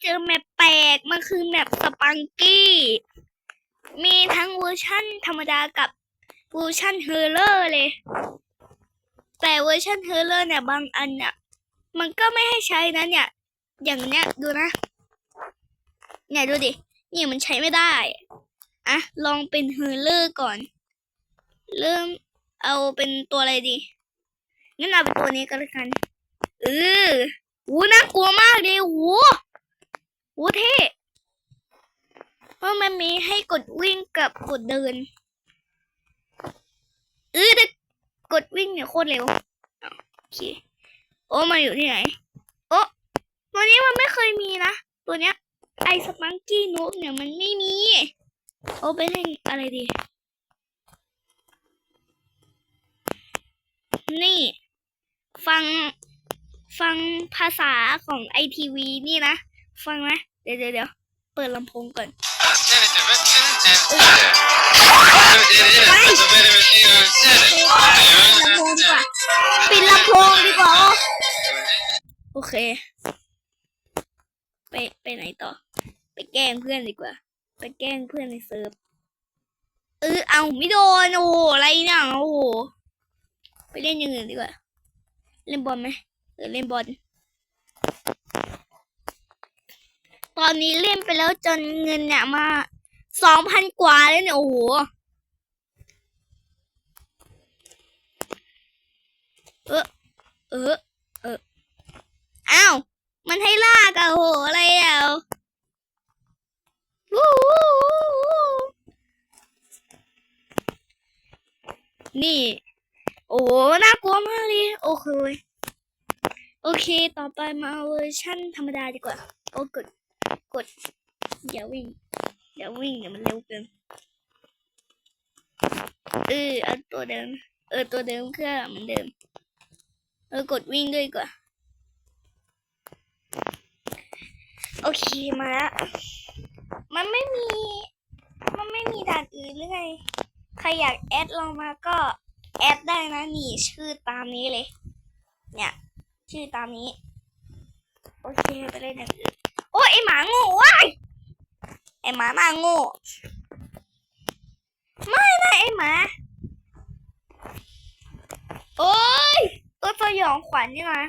เจอแมปแปลก มันคือแมปสปังกี้ มีทั้งเวอร์ชั่นธรรมดากับเวอร์ชั่นเฮอร์เลอร์เลย แต่เวอร์ชันเฮอร์เลอร์เนี่ยบางอันเนี่ยมันก็ไม่ให้ใช้นะเนี่ย อย่างเนี้ยดูนะ เนี่ยดูดินี่มันใช้ไม่ได้อะลองเป็นเฮอร์เลอร์ก่อน เริ่มเอาเป็นตัวอะไรดี งั้นเอาเป็นตัวนี้ก็แล้วกัน เออหูน่ากลัวมากเลยหู หูเท่เพราะมันมีให้กดวิ่งกับกดเดินเออแต่กดวิ่งเนี่ยโคตรเร็วอ้าวโอเคโอ้มาอยู่ที่ไหน โอ้ตัวนี้มันไม่เคยมีนะ ตัวเนี้ยไอสปังกี้นูบเนี่ยมันไม่มี โอ้ไปเล่นอะไรดี นี่ ฟังฟังภาษาของไอทีวีนี่นะ ฟังนะเดี๋ยวเดี๋ยวเดี๋ยวเปิดลำโพงก่อนปิดลำโพงดีกว่าโอเค ไปไปไหนต่อ ไปแกล้งเพื่อนดีกว่า ไปแกล้งเพื่อนในเซิร์ฟเออเอาไม่โดนโอ้อะไรเนี่ยโอ้ไปเล่นอย่างอื่นดีกว่า เล่นบอลไหมเออเล่นบอล ตอนนี้เล่นไปแล้วจนเงินเนี่ยมาสองพันกว่าเลยเนี่ย โอ้โหเออเออเอออ้าว มันให้ลากอะโหอะไรอะวู้นี่ โอ้น่ากลัวมากเลยโอเคโอเค ต่อไปมาเวอร์ชั่นธรรมดาดีกว่า โอ้กด กดอย่าวิ่งอย่าวิ่งเดี๋ยวมันเร็วเกินเออเอาตัวเดิม เออตัวเดิมเครื่องเหมือนเดิม เออกดวิ่งด้วยกว่า โอเคมาแล้วมันไม่มี มันไม่มีด่านอื่นหรือไง ใครอยากแอดเรามาก็แอดได้นะนี่ชื่อตามนี้เลย เนี่ย ชื่อตามนี้ โอเคไปเล่นอย่างอื่น โอ้ยไอหมาโง่ว้ายไอห มาหน้าโง่ ไม่นะไอหมา โอ้ยตัวสยองขวัญนี่นะ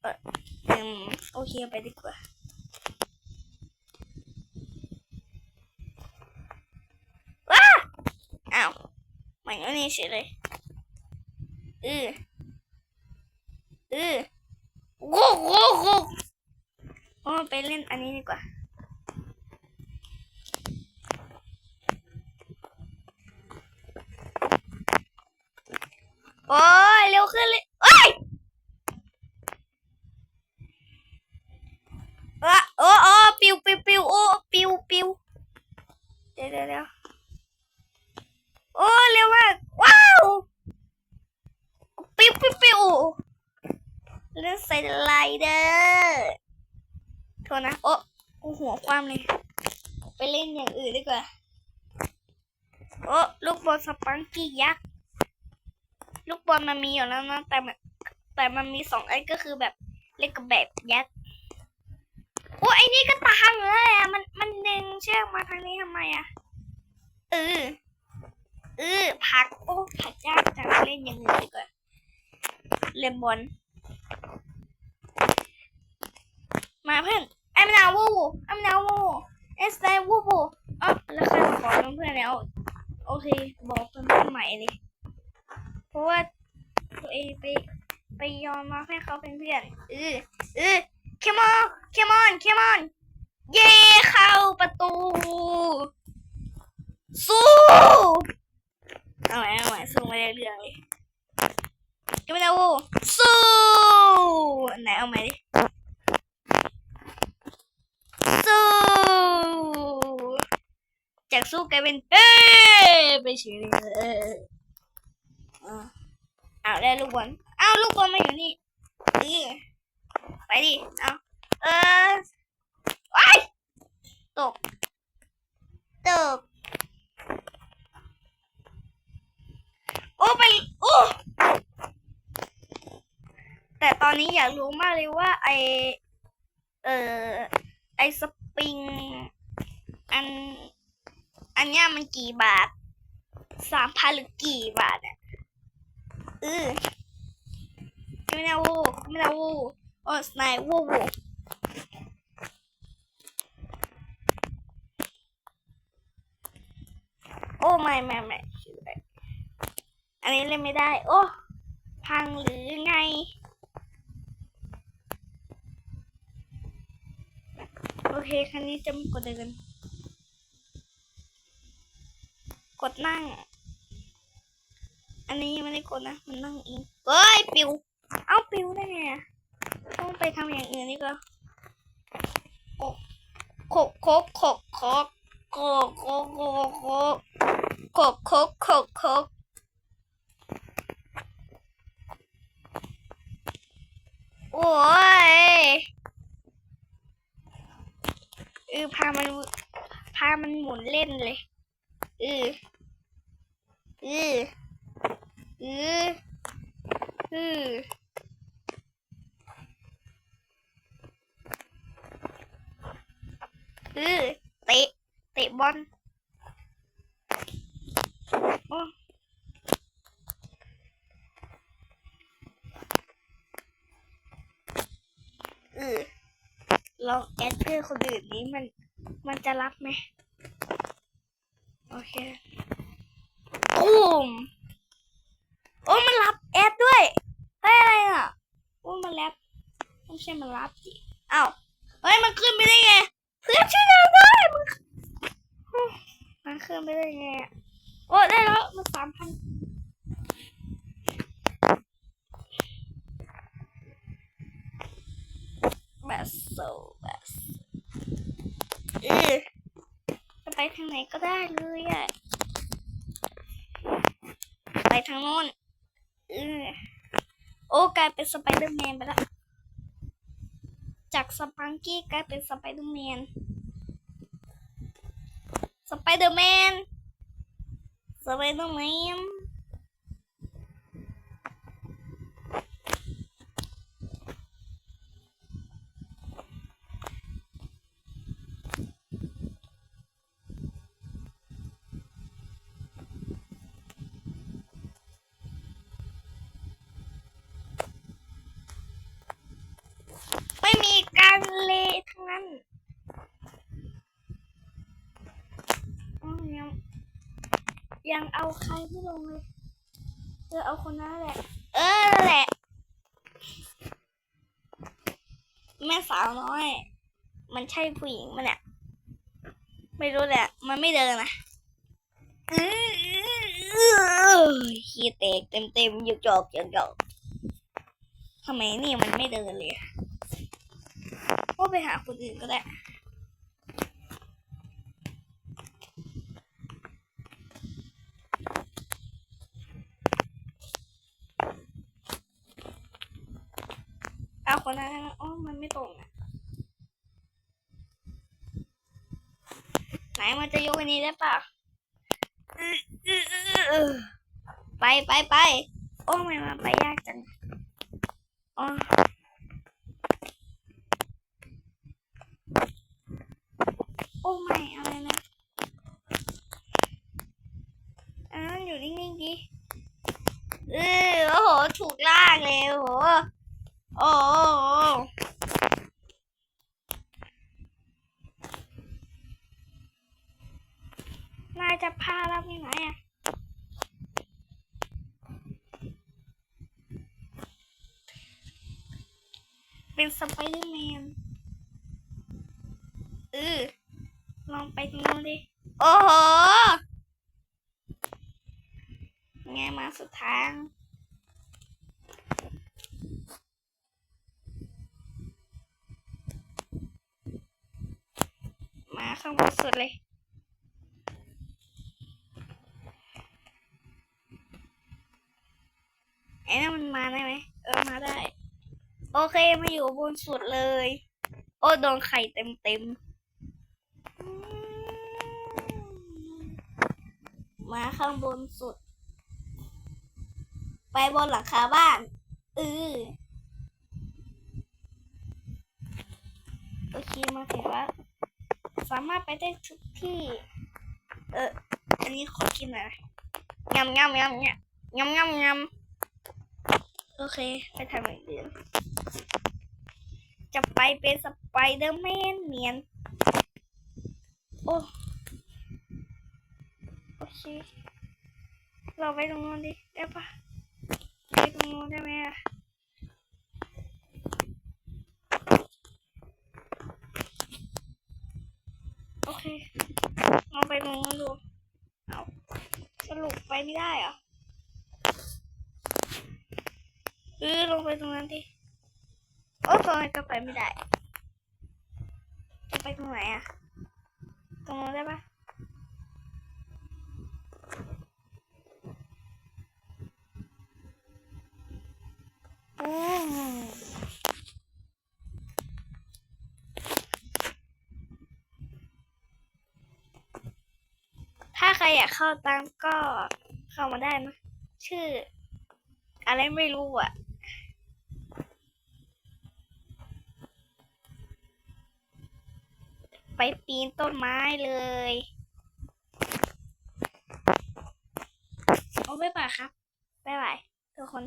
เอออืมโอเคไปดีกว่าว้าอ้าวมันก็นี่เฉยเลยเออเออโว้โว้โว้โอ้ไปเล่นอันนี้ดีกว่า โอ้ยเร็วขึ้นเลยโอ้ยเออโอ้โอ้ปิวปิวปิวโอ้ปิวปิวเดี๋ยวเดี๋ยวโอ้เร็วมากว้าวปิวปิวปิวเล่นใส่ไลเดอร์โทษนะโอ้กูหัวความเลย ไปเล่นอย่างอื่นดีกว่า โอ้ลูกบอลสปังกี้ยักษ์ ลูกบอลมันมีอยู่แล้วนะแต่แต่มันมีสองอันก็คือแบบเล็กกับแบบยักษ์โอ้ไอ้นี่ก็ตางเลยอะมันมันดึงเชือกมาทางนี้ทำไมอะเออเออพักโอ้ผักยากจังเล่นอย่างอื่นดีกว่าเล่นบอลมาเพื่อนไอ้มนาววูไอ้มนาววูเอสไตวูบูอ๋อแล้วใครขอน้องเพื่อนแล้ว โอเค บอกเพื่อนใหม่เลย เพราะว่าตัวเองไปไปยอมมาให้เขาเป็นเพื่อนเออเออเคมอนเคมอนเคมอน เย่เข้าประตู สู้เอาใหม่เอาใหม่สู้ไม่ได้เรื่องเลยก็ไม่ได้วูสู้ไหนเอาใหมดิสู้จากสู้กลายเป็นเอ้ไปเฉยเลย เอาได้ลูกบอลเอาวลูกบอลมาอยู่นี่นี่ไปดิเอาเออไอ้ตกตกโอ้ไปโอ้แต่ตอนนี้อยากรู้มากเลยว่าไอเออไอสปริงอันอันเนี้ยมันกี่บาทสามพันหรือกี่บาทอะ 으 그러냐고 그러냐고 어 스나이 우오우 오 마이마วูโอ้ไม่ไม่ไม่อันนี้เล่นไม่ได้ โอ้พังหรือไงโอเคครั้นี้จะมกดเลยกัน กดนั่ง นนี้ยังไม่ได้กดนะ มันนั่งเองเฮ้ยปิว เอาปิวได้ไงอะต้องไปทำอย่างอื่นนี่ก็โคกโคกโคกโคกโคกโคกโคกโคกโคกโคกโคกโคกโอ้ยเออพามันพามันหมุนเล่นเลยเออเออ ออเออเอเตะ เตะบอลโอ้เออลองแอดเพื่อนคนอื่นนี้มัน มันจะรับไหม โอเคตูมโอ้ มันรับแอดด้วย เฮ้ย อะไรอะ โอ้ มันแรป ไม่ใช่มันรับสิอ้าวเฮ้ยมันขึ้นไปได้ไงเพื่อนช่วยเราด้วยมันมันขึ้นไปได้ไงอะโอ้ได้แล้วมันสามพันแบบโซแบบเออจะไปทางไหนก็ได้เลยอะไปทางโน้นเออโอ้กลายเป็นสไปเดอร์แมนไปแล้ว จากสปังกี้กลายเป็นสไปเดอร์แมน สไปเดอร์แมน สไปเดอร์แมน ไม่มีการเลทั้งนั้นอ้าวยัง ยังเอาใครไม่ลงเลยเออเอาคนนั้นแหละ เออนั่นแหละ แม่สาวน้อย มันใช่ผู้หญิงมันเนี่ยไม่รู้แหละ มันไม่เดินนะอื้อขี้เตกเต็มเต็มๆหยกจอกหยกจอกทำไมนี่มันไม่เดินเลยอะก็ไปหาคนอื่นก็ได้ เอาคนนั้นนะอ๋อ มันไม่ตรงอะ ไหนมัน จะยกอันนี้ได้ป่ะอื้ออื้ออื้ออื้อไปไปไปโอ้ไม่มาไปยากจังอ๋อโอ้ไม่อะไรนะอันนั้นอยู่นิ่งๆดิเออโอ้โห ถูกลากเลยโอ้โหโอ้โหนายจะพาเราไปไหนอะ เป็นสไปเดอร์แมนเออ ลองไปตรงนู้นดิ โอ้โหไงมาสุดทางมาข้างบนสุดเลยไอ้นั่นมันมาได้ไหมเออมาได้ โอเคมาอยู่บนสุดเลย โอ้โดนไข่เต็มเต็ม มาข้างบนสุด ไปบนหลังคาบ้านเออโอเคมาถึงแล้วสามารถไปได้ทุกที่ เอออันนี้ขอกินหน่อยนะยำยำยำยำยำยำยำโอเค ไปทำอย่างอื่นจะไปเป็นสไปเดอร์แมนเนียน โอ้ โอเราไปตรงนู้นดิได้ปะไปตรงนู้นได้ไหมอะโอเคลองไปตรงนู้นดูเอาสรุปไปไม่ได้เหรอเออลงไปตรงนั้นดิโอ้ตรงนั้นก็ไปไม่ได้จะไปตรงไหนอะตรงนู้นได้ปะ อืมถ้ากเข้าตามก็เข้ามาได้นะ ชื่อ อะไรไม่รู้อะไปปีนต้นไม้เลยโอ้ไม่บายครับบ๊ายบายทุกคน